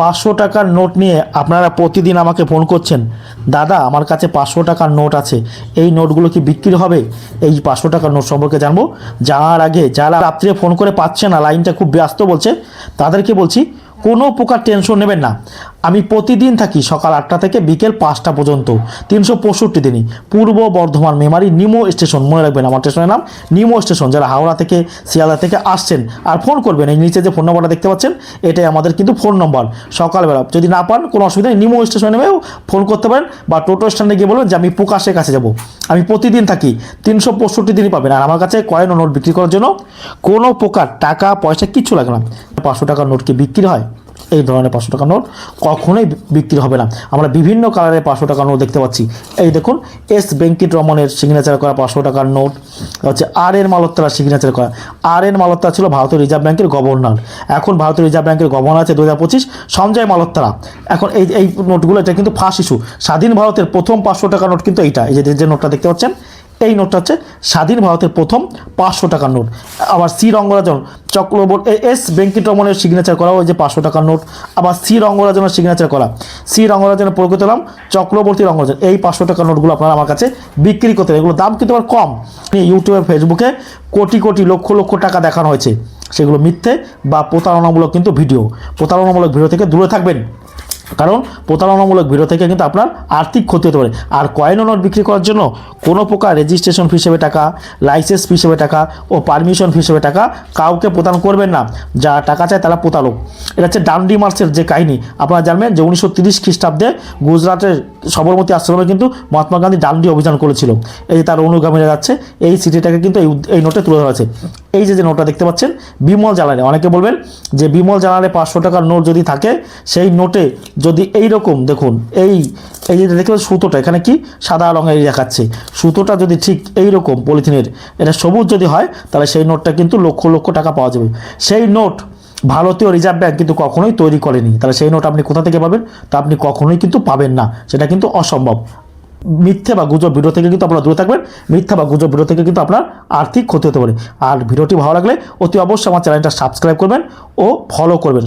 পাঁচশো টাকার নোট নিয়ে আপনারা প্রতিদিন আমাকে ফোন করছেন, দাদা, আমার কাছে পাঁচশো টাকার নোট আছে, এই নোটগুলো কি বিক্রি হবে? এই পাঁচশো টাকার নোট সম্পর্কে জানব। যাওয়ার আগে যারা রাত্রে ফোন করে পাচ্ছে না, লাইনটা খুব ব্যস্ত বলছে, তাদেরকে বলছি কোনো প্রকার টেনশন নেবেন না। আমি প্রতিদিন থাকি সকাল আটটা থেকে বিকেল পাঁচটা পর্যন্ত, তিনশো পঁয়ষট্টি দিনই। পূর্ব বর্ধমান মেমারি নিমো স্টেশন, মনে রাখবেন আমার স্টেশনের নাম, নিমো স্টেশন, যারা হাওড়া থেকে, শিয়ালদা থেকে আসছেন আর ফোন করবেন, এই নিচে যে ফোন নম্বরটা দেখতে পাচ্ছেন, এটাই আমাদের কিন্তু ফোন নম্বর সকালবেলা যদি না পান, কোনো অসুবিধা নেই, নিমো স্টেশনে নেমেও ফোন করতে পারেন বা টোটো স্ট্যান্ডে গিয়ে বলবেন যে, আমি প্রকাশের কাছে যাব। আমি প্রতিদিন থাকি, তিনশো পঁয়ষট্টি দিনই পাবেন। আর আমার কাছে কয়েন নোট বিক্রি করার জন্য কোনো প্রকার টাকা, পয়সা কিচ্ছু লাগে না। পাঁচশো টাকার নোট কি বিক্রি হয়? এই ধরনের পাঁচশো টাকার নোট কখনোই বিক্রি হবে না। আমরা বিভিন্ন কালারের পাঁচশো টাকার নোট দেখতে পাচ্ছি। এই দেখুন এস বেঙ্কিট রমনের সিগনেচার করা পাঁচশো টাকার নোট, হচ্ছে আর এন মালত্তার সিগনেচার করা। আর এন মালত্তা ছিল ভারতীয় রিজার্ভ ব্যাংকের গভর্নর। এখন ভারতীয় রিজার্ভ ব্যাংকের গভর্নর আছে দু হাজার পঁচিশ, সঞ্জয় মালত্তারা এখন এই এই নোটগুলো, এটা কিন্তু ফার্স্ট ইস্যু। স্বাধীন ভারতের প্রথম পাঁচশো টাকার নোট কিন্তু এইটা। এই যে নোটটা দেখতে পাচ্ছেন এই নোটটা হচ্ছে স্বাধীন ভারতের প্রথম পাঁচশো টাকার নোট আবার সি রঙ্গরাজন চক্রবর্তী এস বেঙ্কিটরমনের সিগনেচার করা ওই যে পাঁচশো টাকার নোট আবার সি রঙ্গরাজনের সিগনেচার করা। সি রঙ্গরাজনের প্রকৃত নাম চক্রবর্তী রঙ্গরাজন। এই পাঁচশো টাকার নোটগুলো আপনারা আমার কাছে বিক্রি করতে এগুলো দাম কিন্তু আবার কম। ইউটিউবে ফেসবুকে কোটি কোটি, লক্ষ লক্ষ টাকা দেখানো হয়েছে। সেগুলো মিথ্যে বা প্রতারণামূলক কিন্তু ভিডিও প্রতারণামূলক ভিডিও থেকে দূরে থাকবেন। কারণ প্রতারণামূলক ভিডিও থেকে কিন্তু আপনার আর্থিক ক্ষতি হতে পারে। আর কয়েন নোট বিক্রি করার জন্য কোনো প্রকার রেজিস্ট্রেশন ফি হিসেবে টাকা লাইসেন্স ফি হিসেবে টাকা ও পারমিশন ফি হিসেবে টাকা কাউকে প্রদান করবেন না। যারা টাকা চায় তারা প্রতারক। এটা হচ্ছে ডান্ডি মার্সের যে কাহিনী। আপনারা জানবেন যে উনিশশো তিরিশ খ্রিস্টাব্দে গুজরাটের সবরমতী আশ্রমে কিন্তু মহাত্মা গান্ধী ডান্ডি অভিযান করেছিল। এই যে তার অনুগামীরা যাচ্ছে, এই সিটিটাকে কিন্তু এই এই নোটে তুলে ধরা আছে। এই যে যে নোটটা দেখতে পাচ্ছেন, বিমল জ্বালানি অনেকে বলবেন যে বিমল জ্বালানি পাঁচশো টাকার নোট যদি থাকে, সেই নোটে যদি এই রকম দেখুন, এই এই যে দেখলেন সুতোটা, এখানে কি সাদা রঙের দেখাচ্ছে। সুতোটা যদি ঠিক এই রকম পলিথিনের, এটা সবুজ যদি হয়, তাহলে সেই নোটটা কিন্তু লক্ষ লক্ষ টাকা পাওয়া যাবে। সেই নোট ভারতীয় রিজার্ভ ব্যাঙ্ক কিন্তু কখনোই তৈরি করেনি। তাহলে সেই নোট আপনি কোথা থেকে পাবেন? তা আপনি কখনোই কিন্তু পাবেন না। সেটা কিন্তু অসম্ভব। মিথ্যে বা গুজব ভিডিও থেকে কিন্তু আপনারা দূরে থাকবেন। মিথ্যে বা গুজব ভিডিও থেকে কিন্তু আপনার আর্থিক ক্ষতি হতে পারে। আর ভিডিওটি ভালো লাগলে অতি অবশ্যই আমার চ্যানেলটা সাবস্ক্রাইব করবেন ও ফলো করবেন।